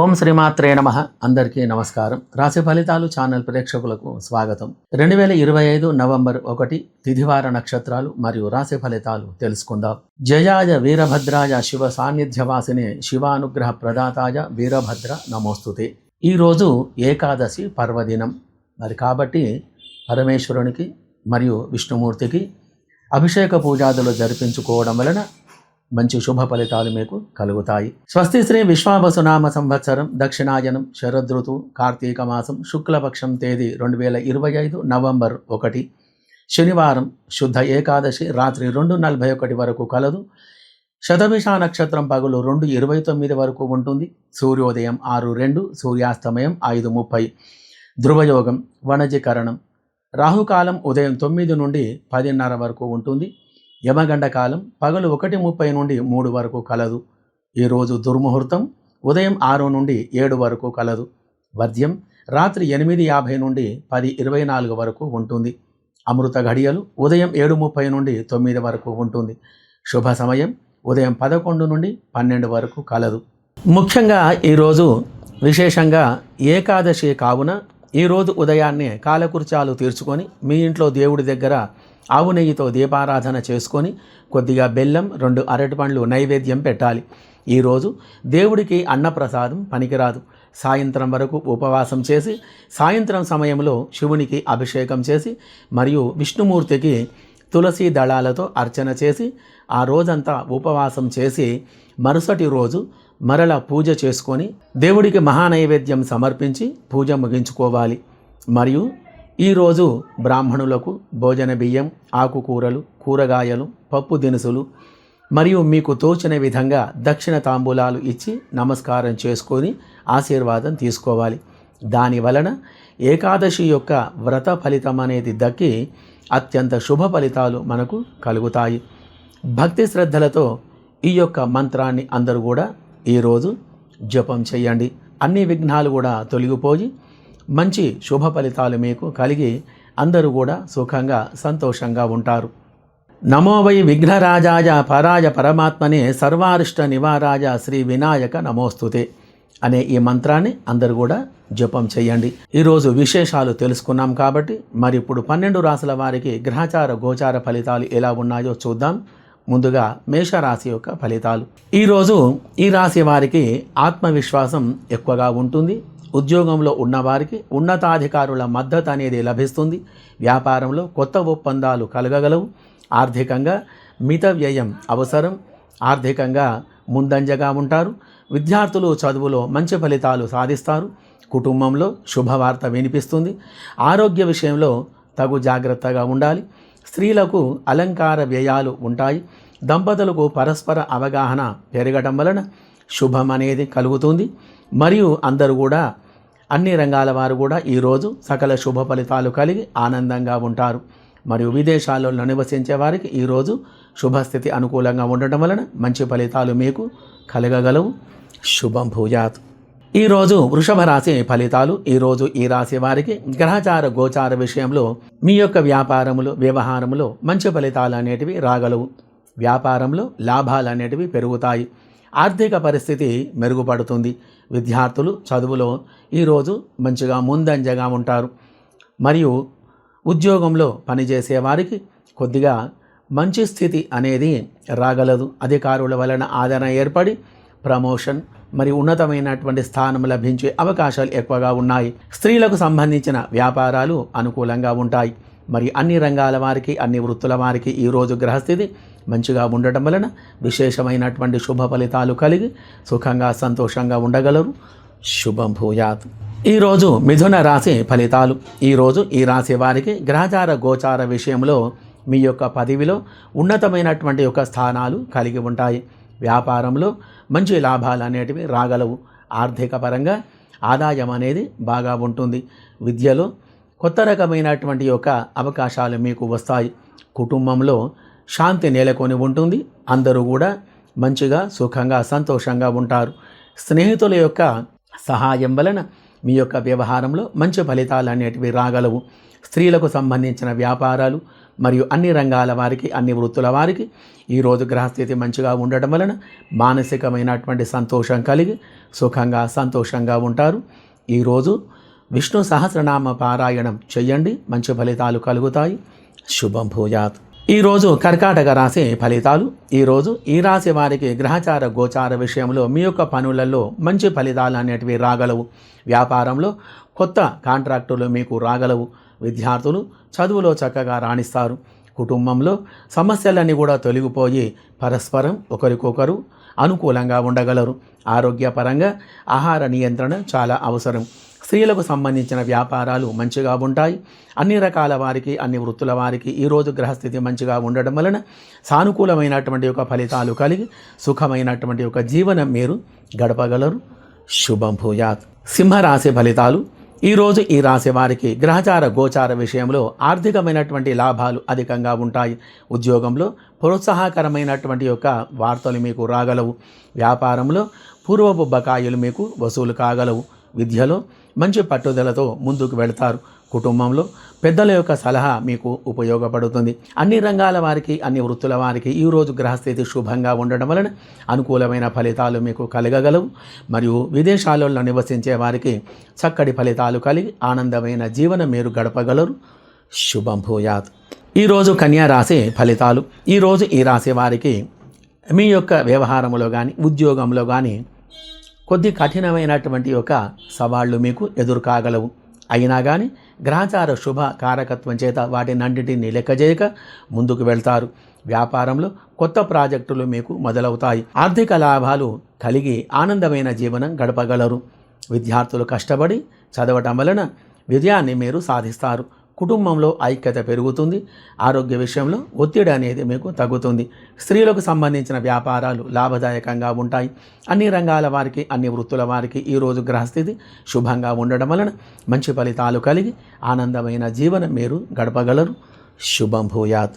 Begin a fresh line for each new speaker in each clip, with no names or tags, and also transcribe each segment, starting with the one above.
ఓం శ్రీమాత్రే నమ. అందరికీ నమస్కారం. రాశి ఫలితాలు ఛానల్ ప్రేక్షకులకు స్వాగతం. రెండు వేల ఇరవై ఐదు నవంబర్ ఒకటి తిథివార నక్షత్రాలు మరియు రాశి ఫలితాలు తెలుసుకుందాం. జయాయ వీరభద్రాయ శివ సాన్నిధ్యవాసిని శివానుగ్రహ ప్రదాతాయ వీరభద్ర నమోస్తుతే. ఈరోజు ఏకాదశి పర్వదినం. మరి కాబట్టి పరమేశ్వరునికి మరియు విష్ణుమూర్తికి అభిషేక పూజాదులు జరిపించుకోవడం వలన మంచి శుభ ఫలితాలు మీకు కలుగుతాయి. స్వస్తి శ్రీ విశ్వావసునామ సంవత్సరం దక్షిణాయనం శరదృతు కార్తీక మాసం శుక్లపక్షం తేదీ రెండు వేల ఇరవై ఐదు నవంబర్ ఒకటి. శనివారం శుద్ధ ఏకాదశి రాత్రి రెండు నలభై ఒకటి వరకు కలదు. శతభిష నక్షత్రం పగులు రెండు ఇరవై తొమ్మిది వరకు ఉంటుంది. సూర్యోదయం ఆరు రెండు సూర్యాస్తమయం ఐదు ముప్పై. ధ్రువయోగం వణజీకరణం రాహుకాలం ఉదయం తొమ్మిది నుండి పదిన్నర వరకు ఉంటుంది. యమగండ కాలం పగలు ఒకటి ముప్పై నుండి మూడు వరకు కలదు. ఈరోజు దుర్ముహూర్తం ఉదయం ఆరు నుండి ఏడు వరకు కలదు. వర్జ్యం రాత్రి ఎనిమిది యాభై నుండి పది ఇరవై నాలుగు వరకు ఉంటుంది. అమృత ఘడియలు ఉదయం ఏడు ముప్పై నుండి తొమ్మిది వరకు ఉంటుంది. శుభ సమయం ఉదయం పదకొండు నుండి పన్నెండు వరకు కలదు. ముఖ్యంగా ఈరోజు విశేషంగా ఏకాదశి కావున ఈరోజు ఉదయాన్నే కాలకృత్యాలు తీర్చుకొని మీ ఇంట్లో దేవుడి దగ్గర ఆవు నెయ్యితో దీపారాధన చేసుకొని కొద్దిగా బెల్లం రెండు అరటి పండ్లు నైవేద్యం పెట్టాలి. ఈరోజు దేవుడికి అన్నప్రసాదం పనికిరాదు. సాయంత్రం వరకు ఉపవాసం చేసి సాయంత్రం సమయంలో శివునికి అభిషేకం చేసి మరియు విష్ణుమూర్తికి తులసి దళాలతో అర్చన చేసి ఆ రోజంతా ఉపవాసం చేసి మరుసటి రోజు మరల పూజ చేసుకొని దేవుడికి మహానైవేద్యం సమర్పించి పూజ ముగించుకోవాలి. మరియు ఈరోజు బ్రాహ్మణులకు భోజన బియ్యం ఆకుకూరలు కూరగాయలు పప్పు దినుసులు మరియు మీకు తోచిన విధంగా దక్షిణ తాంబూలాలు ఇచ్చి నమస్కారం చేసుకొని ఆశీర్వాదం తీసుకోవాలి. దాని వలన ఏకాదశి యొక్క వ్రత ఫలితం అనేది దక్కి అత్యంత శుభ ఫలితాలు మనకు కలుగుతాయి. భక్తి శ్రద్ధలతో ఈ యొక్క మంత్రాన్ని అందరూ కూడా ఈరోజు జపం చేయండి. అన్ని విఘ్నాలు కూడా తొలగిపోయి మంచి శుభ ఫలితాలు మీకు కలిగి అందరూ కూడా సుఖంగా సంతోషంగా ఉంటారు. నమో వై విఘ్నరాజాయ పరాయ పరమాత్మనే సర్వారిష్ట నివారాయ శ్రీ వినాయక నమోస్తుతే అనే ఈ మంత్రాన్ని అందరూ కూడా జపం చేయండి. ఈరోజు విశేషాలు తెలుసుకున్నాం కాబట్టి మరి ఇప్పుడు పన్నెండు రాసుల వారికి గ్రహచార గోచార ఫలితాలు ఎలా ఉన్నాయో చూద్దాం. ముందుగా మేషరాశి యొక్క ఫలితాలు. ఈరోజు ఈ రాశి వారికి ఆత్మవిశ్వాసం ఎక్కువగా ఉంటుంది. ఉద్యోగంలో ఉన్నవారికి ఉన్నతాధికారుల మద్దతు అనేది లభిస్తుంది. వ్యాపారంలో కొత్త ఒప్పందాలు కలగగలవు. ఆర్థికంగా మిత వ్యయం అవసరం. ఆర్థికంగా ముందంజగా ఉంటారు. విద్యార్థులు చదువులో మంచి ఫలితాలు సాధిస్తారు. కుటుంబంలో శుభవార్త వినిపిస్తుంది. ఆరోగ్య విషయంలో తగు జాగ్రత్తగా ఉండాలి. స్త్రీలకు అలంకార వ్యయాలు ఉంటాయి. దంపతులకు పరస్పర అవగాహన పెరగడం వలన శుభం అనేది కలుగుతుంది. మరియు అందరూ కూడా అన్ని రంగాల వారు కూడా ఈరోజు సకల శుభ ఫలితాలు కలిగి ఆనందంగా ఉంటారు. మరియు విదేశాల్లో నివసించే వారికి ఈరోజు శుభస్థితి అనుకూలంగా ఉండటం వలన మంచి ఫలితాలు మీకు కలగగలవు. శుభం భూజాత్ ఈరోజు వృషభ రాశి ఫలితాలు ఈరోజు ఈ రాశి వారికి గ్రహచార గోచార విషయంలో మీ యొక్క వ్యాపారములు వ్యవహారములో మంచి ఫలితాలు అనేటివి రాగలవు. వ్యాపారంలో లాభాలు అనేటివి పెరుగుతాయి. ఆర్థిక పరిస్థితి మెరుగుపడుతుంది. విద్యార్థులు చదువులో ఈరోజు మంచిగా ముందంజగా ఉంటారు. మరియు ఉద్యోగంలో పనిచేసే వారికి కొద్దిగా మంచి స్థితి అనేది రాగలదు. అధికారుల వలన ఆదరణ ఏర్పడి ప్రమోషన్ మరి ఉన్నతమైనటువంటి స్థానం లభించే అవకాశాలు ఎక్కువగా ఉన్నాయి. స్త్రీలకు సంబంధించిన వ్యాపారాలు అనుకూలంగా ఉంటాయి. మరి అన్ని రంగాల వారికి అన్ని వృత్తుల వారికి ఈరోజు గ్రహస్థితి మంచిగా ఉండటం వలన విశేషమైనటువంటి శుభ ఫలితాలు కలిగి సుఖంగా సంతోషంగా ఉండగలరు. శుభం భూయాత్. ఈరోజు మిథున రాశి ఫలితాలు. ఈరోజు ఈ రాశి వారికి గ్రహచార గోచార విషయంలో మీ యొక్క పదవిలో ఉన్నతమైనటువంటి యొక్క స్థానాలు కలిగి ఉంటాయి. వ్యాపారంలో మంచి లాభాలు అనేటివి రాగలవు. ఆర్థిక పరంగా ఆదాయం అనేది బాగా ఉంటుంది. విద్యలో కొత్త రకమైనటువంటి యొక్క అవకాశాలు మీకు వస్తాయి. కుటుంబంలో శాంతి నెలకొని ఉంటుంది. అందరూ కూడా మంచిగా సుఖంగా సంతోషంగా ఉంటారు. స్నేహితుల యొక్క సహాయం వలన మీ యొక్క వ్యవహారంలో మంచి ఫలితాలు అనేటివి రాగలవు. స్త్రీలకు సంబంధించిన వ్యాపారాలు మరియు అన్ని రంగాల వారికి అన్ని వృత్తుల వారికి ఈరోజు గ్రహస్థితి మంచిగా ఉండటం వలన మానసికమైనటువంటి సంతోషం కలిగి సుఖంగా సంతోషంగా ఉంటారు. ఈరోజు విష్ణు సహస్రనామ పారాయణం చెయ్యండి మంచి ఫలితాలు కలుగుతాయి. శుభం భూయాత్. ఈరోజు కర్కాటక రాశి ఫలితాలు. ఈరోజు ఈ రాశి వారికి గ్రహచార గోచార విషయంలో మీ యొక్క పనులలో మంచి ఫలితాలు అనేటివి రాగలవు. వ్యాపారంలో కొత్త కాంట్రాక్టులు మీకు రాగలవు. విద్యార్థులు చదువులో చక్కగా రాణిస్తారు. కుటుంబంలో సమస్యలన్నీ కూడా తొలగిపోయి పరస్పరం ఒకరికొకరు అనుకూలంగా ఉండగలరు. ఆరోగ్యపరంగా ఆహార నియంత్రణ చాలా అవసరం. స్త్రీలకు సంబంధించిన వ్యాపారాలు మంచిగా ఉంటాయి. అన్ని రకాల వారికి అన్ని వృత్తుల వారికి ఈరోజు గ్రహస్థితి మంచిగా ఉండడం వలన సానుకూలమైనటువంటి యొక్క ఫలితాలు కలిగి సుఖమైనటువంటి యొక్క జీవనం మీరు గడపగలరు. శుభం భూయాత్. సింహరాశి ఫలితాలు. ఈరోజు ఈ రాశి వారికి గ్రహచార గోచార విషయంలో ఆర్థికమైనటువంటి లాభాలు అధికంగా ఉంటాయి. ఉద్యోగంలో ప్రోత్సాహకరమైనటువంటి యొక్క వార్తలు మీకు రాగలవు. వ్యాపారంలో పూర్వపు బకాయిలు మీకు వసూలు కాగలవు. విద్యలో మంచి పట్టుదలతో ముందుకు వెళతారు. కుటుంబంలో పెద్దల యొక్క సలహా మీకు ఉపయోగపడుతుంది. అన్ని రంగాల వారికి అన్ని వృత్తుల వారికి ఈరోజు గ్రహస్థితి శుభంగా ఉండడం వలన అనుకూలమైన ఫలితాలు మీకు కలగగలవు. మరియు విదేశాలలో నివసించే వారికి చక్కటి ఫలితాలు కలిగి ఆనందమైన జీవనం మీరు గడపగలరు. శుభం భూయాత్. ఈరోజు కన్యా రాశి ఫలితాలు. ఈరోజు ఈ రాశి వారికి మీ యొక్క వ్యవహారంలో కానీ ఉద్యోగంలో కానీ కొద్ది కఠినమైనటువంటి యొక్క సవాళ్ళు మీకు ఎదురు కాగలవు అయినా కానీ గ్రహచార శుభ కారకత్వం చేత వాటినన్నింటినీ లెక్కజేయక ముందుకు వెళ్తారు. వ్యాపారంలో కొత్త ప్రాజెక్టులు మీకు మొదలవుతాయి. ఆర్థిక లాభాలు కలిగి ఆనందమైన జీవనం గడపగలరు. విద్యార్థులు కష్టపడి చదవటం వలన విజయాన్ని మీరు సాధిస్తారు. కుటుంబంలో ఐక్యత పెరుగుతుంది ఆరోగ్య విషయంలో ఒత్తిడి అనేది మీకు తగ్గుతుంది. స్త్రీలకు సంబంధించిన వ్యాపారాలు లాభదాయకంగా ఉంటాయి. అన్ని రంగాల వారికి అన్ని వృత్తుల వారికి ఈరోజు గ్రహస్థితి శుభంగా ఉండడం వలన మంచి ఫలితాలు కలిగి ఆనందమైన జీవనం మీరు గడపగలరు. శుభం భూయాత్.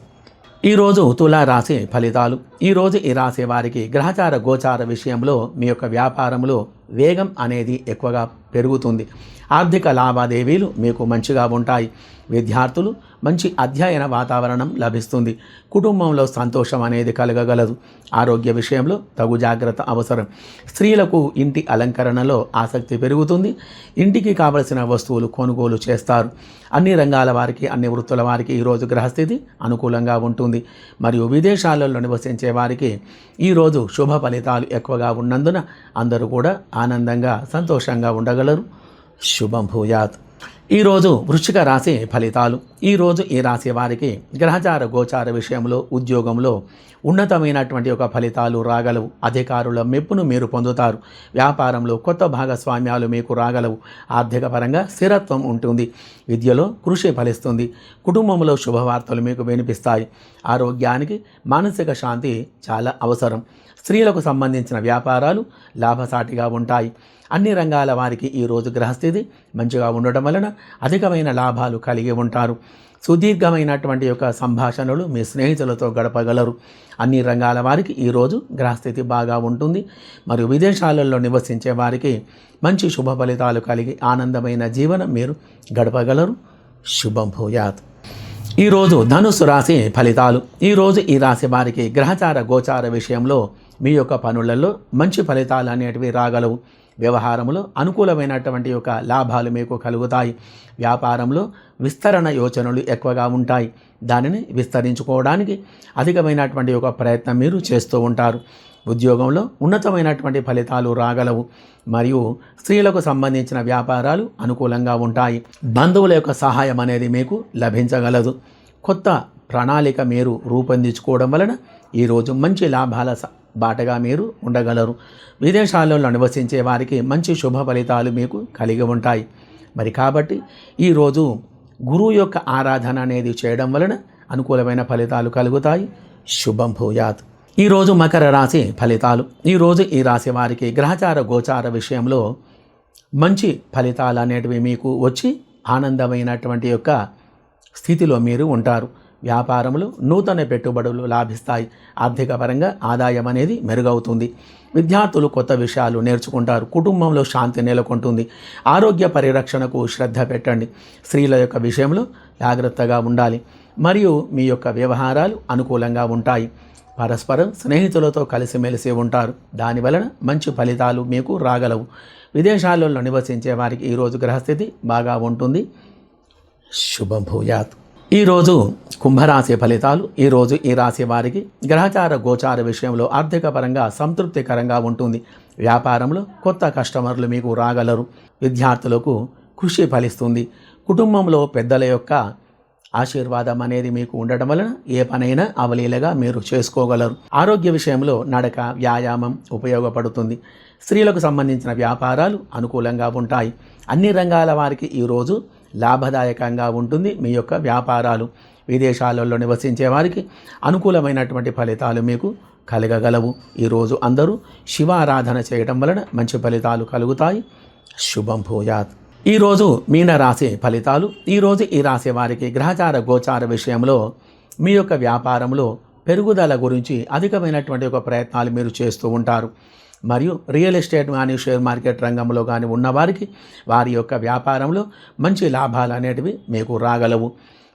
ఈరోజు తులారాశి ఫలితాలు. ఈరోజు ఈ రాశి వారికి గ్రహచార గోచార విషయంలో మీ యొక్క వ్యాపారంలో వేగం అనేది ఎక్కువగా పెరుగుతుంది. ఆర్థిక లావాదేవీలు మీకు మంచిగా ఉంటాయి. విద్యార్థులు మంచి అధ్యయన వాతావరణం లభిస్తుంది. కుటుంబంలో సంతోషం అనేది కలగగలదు. ఆరోగ్య విషయంలో తగు జాగ్రత్త అవసరం. స్త్రీలకు ఇంటి అలంకరణలో ఆసక్తి పెరుగుతుంది. ఇంటికి కావలసిన వస్తువులు కొనుగోలు చేస్తారు. అన్ని రంగాల వారికి అన్ని వృత్తుల వారికి ఈరోజు గ్రహస్థితి అనుకూలంగా ఉంటుంది. మరియు విదేశాలలో నివసించే వారికి ఈరోజు శుభ ఫలితాలు ఎక్కువగా ఉన్నందున అందరూ కూడా ఆనందంగా సంతోషంగా ఉండగలరు. శుభం భూయాత్. ఈరోజు వృశ్చిక రాశి ఫలితాలు. ఈరోజు ఈ రాశి వారికి గ్రహచార గోచార విషయంలో ఉద్యోగంలో ఉన్నతమైనటువంటి ఒక ఫలితాలు రాగలవు. అధికారుల మెప్పును మీరు పొందుతారు. వ్యాపారంలో కొత్త భాగస్వామ్యాలు మీకు రాగలవు. ఆర్థికపరంగా స్థిరత్వం ఉంటుంది. విద్యలో కృషి ఫలిస్తుంది. కుటుంబంలో శుభవార్తలు మీకు వినిపిస్తాయి. ఆరోగ్యానికి మానసిక శాంతి చాలా అవసరం. స్త్రీలకు సంబంధించిన వ్యాపారాలు లాభసాటిగా ఉంటాయి. అన్ని రంగాల వారికి ఈరోజు గ్రహస్థితి మంచిగా ఉండటం వలన అధికమైన లాభాలు కలిగి ఉంటారు. సుదీర్ఘమైనటువంటి యొక్క సంభాషణలు మీ స్నేహితులతో గడపగలరు. అన్ని రంగాల వారికి ఈరోజు గ్రహస్థితి బాగా ఉంటుంది. మరియు విదేశాలలో నివసించే వారికి మంచి శుభ ఫలితాలు కలిగి ఆనందమైన జీవనం మీరు గడపగలరు. శుభం భూయాత్. ఈరోజు ధనుసు రాశి ఫలితాలు. ఈరోజు ఈ రాశి వారికి గ్రహచార గోచార విషయంలో మీ యొక్క పనులలో మంచి ఫలితాలు అనేటివి రాగలవు. వ్యవహారంలో అనుకూలమైనటువంటి యొక్క లాభాలు మీకు కలుగుతాయి. వ్యాపారంలో విస్తరణ యోచనలు ఎక్కువగా ఉంటాయి. దానిని విస్తరించుకోవడానికి అధికమైనటువంటి ఒక ప్రయత్నం మీరు చేస్తూ ఉంటారు. ఉద్యోగంలో ఉన్నతమైనటువంటి ఫలితాలు రాగలవు. మరియు స్త్రీలకు సంబంధించిన వ్యాపారాలు అనుకూలంగా ఉంటాయి. బంధువుల యొక్క సహాయం అనేది మీకు లభించగలదు. కొత్త ప్రణాళిక మీరు రూపొందించుకోవడం వలన ఈరోజు మంచి లాభాల బాటగా మీరు ఉండగలరు. విదేశాలలో నివసించే వారికి మంచి శుభ ఫలితాలు మీకు కలిగి ఉంటాయి. మరి కాబట్టి ఈరోజు గురువు యొక్క ఆరాధన అనేది చేయడం వలన అనుకూలమైన ఫలితాలు కలుగుతాయి. శుభం భూయాత్. ఈరోజు మకర రాశి ఫలితాలు. ఈరోజు ఈ రాశి వారికి గ్రహచార గోచార విషయంలో మంచి ఫలితాలు అనేటివి మీకు వచ్చి ఆనందమైనటువంటి యొక్క స్థితిలో మీరు ఉంటారు. వ్యాపారములు నూతన పెట్టుబడులు లాభిస్తాయి. ఆర్థిక పరంగా ఆదాయం అనేది మెరుగవుతుంది. విద్యార్థులు కొత్త విషయాలు నేర్చుకుంటారు. కుటుంబంలో శాంతి నెలకొంటుంది. ఆరోగ్య పరిరక్షణకు శ్రద్ధ పెట్టండి. స్త్రీల యొక్క విషయంలో జాగ్రత్తగా ఉండాలి. మరియు మీ యొక్క వ్యవహారాలు అనుకూలంగా ఉంటాయి. పరస్పరం స్నేహితులతో కలిసిమెలిసి ఉంటారు. దాని వలన మంచి ఫలితాలు మీకు రాగలవు. విదేశాలలో నివసించే వారికి ఈరోజు గ్రహస్థితి బాగా ఉంటుంది. శుభభూయాత్ ఈరోజు కుంభరాశి ఫలితాలు ఈరోజు ఈ రాశి వారికి గ్రహచార గోచార విషయంలో ఆర్థిక పరంగా సంతృప్తికరంగా ఉంటుంది. వ్యాపారంలో కొత్త కస్టమర్లు మీకు రాగలరు. విద్యార్థులకు కృషి ఫలిస్తుంది. కుటుంబంలో పెద్దల యొక్క ఆశీర్వాదం అనేది మీకు ఉండటం వలన ఏ పనైనా అవలీలగా మీరు చేసుకోగలరు. ఆరోగ్య విషయంలో నడక వ్యాయామం ఉపయోగపడుతుంది. స్త్రీలకు సంబంధించిన వ్యాపారాలు అనుకూలంగా ఉంటాయి. అన్ని రంగాల వారికి ఈరోజు లాభదాయకంగా ఉంటుంది. మీ యొక్క వ్యాపారాలు విదేశాలలో నివసించే వారికి అనుకూలమైనటువంటి ఫలితాలు మీకు కలగగలవు. ఈరోజు అందరూ శివారాధన చేయడం వలన మంచి ఫలితాలు కలుగుతాయి. శుభం భూయాత్. ఈరోజు మీన రాశి ఫలితాలు. ఈరోజు ఈ రాశి వారికి గ్రహచార గోచార విషయంలో మీ యొక్క వ్యాపారంలో పెరుగుదల గురించి అధికమైనటువంటి ఒక ప్రయత్నాలు మీరు చేస్తూ ఉంటారు. మరియు రియల్ ఎస్టేట్ కానీ షేర్ మార్కెట్ రంగంలో కానీ ఉన్నవారికి వారి యొక్క వ్యాపారంలో మంచి లాభాలు అనేటివి మీకు రాగలవు.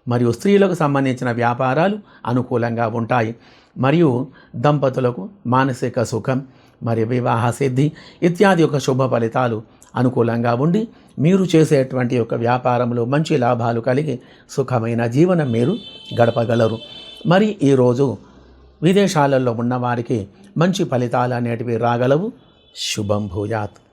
మరియు స్త్రీలకు సంబంధించిన వ్యాపారాలు అనుకూలంగా ఉంటాయి. మరియు దంపతులకు మానసిక సుఖం మరియు వివాహ సిద్ధి ఇత్యాది యొక్క శుభ ఫలితాలు అనుకూలంగా ఉండి మీరు చేసేటువంటి యొక్క వ్యాపారంలో మంచి లాభాలు కలిగి సుఖమైన జీవనం మీరు గడపగలరు. మరి ఈరోజు విదేశాలలో ఉన్నవారికి మంచి ఫలితాలు అనేటివి రాగలవు. శుభం భూయాత్.